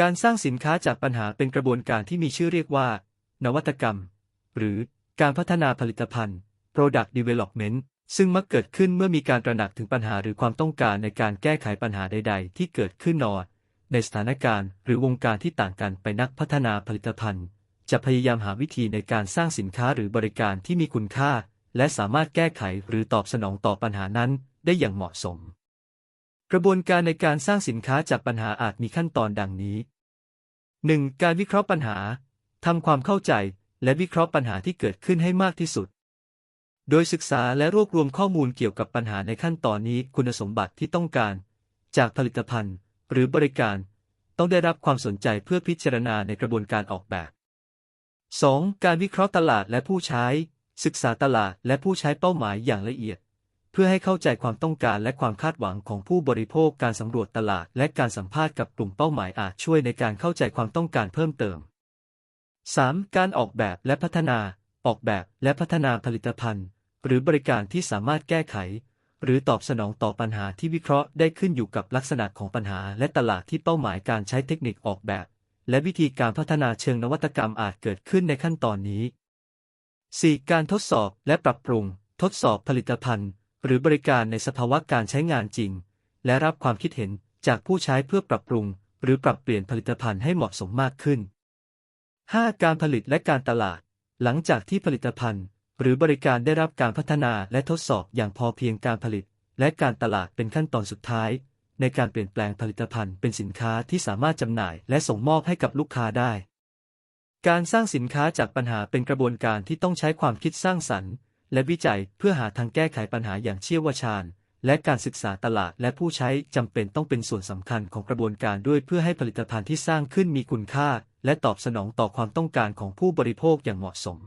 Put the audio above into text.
การสร้างสินค้าจากปัญหาเป็นกระบวนการที่มีชื่อเรียกว่า นวัตกรรม หรือการพัฒนาผลิตภัณฑ์ product development ซึ่งมักเกิดขึ้นเมื่อมีการตระหนักถึงปัญหาหรือความต้องการในการแก้ไขปัญหาใด ๆ ที่เกิดขึ้นนอในสถานการณ์ หรือวงการที่ต่างกันไปนักพัฒนาผลิตภัณฑ์ จะพยายามหาวิธีในการสร้างสินค้าหรือบริการที่มีคุณค่า และสามารถแก้ไขหรือตอบสนองต่อปัญหานั้นได้อย่างเหมาะสม กระบวนการในการสร้างสินค้าจากปัญหาอาจมีขั้นตอนดังนี้ 1. การวิเคราะห์ปัญหา ทำความเข้าใจ และวิเคราะห์ปัญหาที่เกิดขึ้นให้มากที่สุด โดยศึกษาและรวบรวมข้อมูลเกี่ยวกับปัญหาในขั้นตอนนี้คุณสมบัติที่ต้องการ จากผลิตภัณฑ์ หรือบริการ ต้องได้รับความสนใจเพื่อพิจารณาในกระบวนการออกแบบ 2. การวิเคราะห์ตลาดและผู้ใช้ ศึกษาตลาดและผู้ใช้เป้าหมายอย่างละเอียด เพื่อให้เข้าใจความต้องการและความคาดหวังของผู้บริโภคการสำรวจตลาด และการสัมภาษณ์กับกลุ่มเป้าหมายอาจช่วยในการเข้าใจความต้องการเพิ่มเติม 3. การออกแบบและพัฒนา ออกแบบและพัฒนาผลิตภัณฑ์ หรือบริการที่สามารถแก้ไข หรือตอบสนองต่อปัญหาที่วิเคราะห์ได้ขึ้นอยู่กับลักษณะของปัญหา และตลาดที่เป้าหมายการใช้เทคนิคออกแบบ และวิธีการพัฒนาเชิงนวัตกรรมอาจเกิดขึ้นในขั้นตอนนี้ 4. การทดสอบและปรับปรุง ทดสอบผลิตภัณฑ์ หรือบริการในสภาวะการใช้งานจริง และรับความคิดเห็นจากผู้ใช้เพื่อปรับปรุง หรือปรับเปลี่ยนผลิตภัณฑ์ให้เหมาะสมมากขึ้น 5. การผลิตและการตลาด หลังจากที่ผลิตภัณฑ์ หรือบริการได้รับการพัฒนาและทดสอบอย่างพอเพียงการผลิต และการตลาดเป็นขั้นตอนสุดท้าย ในการเปลี่ยนแปลงผลิตภัณฑ์เป็นสินค้าที่สามารถจำหน่ายและส่งมอบให้กับลูกค้าได้ การสร้างสินค้าจากปัญหาเป็นกระบวนการที่ต้องใช้ความคิดสร้างสรรค์ และวิจัยเพื่อหาทางแก้ไขปัญหาอย่างเชี่ยวชาญ และการศึกษาตลาดและผู้ใช้จำเป็นต้องเป็นส่วนสำคัญของกระบวนการด้วยเพื่อให้ผลิตภัณฑ์ที่สร้างขึ้นมีคุณค่า และตอบสนองต่อความต้องการของผู้บริโภคอย่างเหมาะสม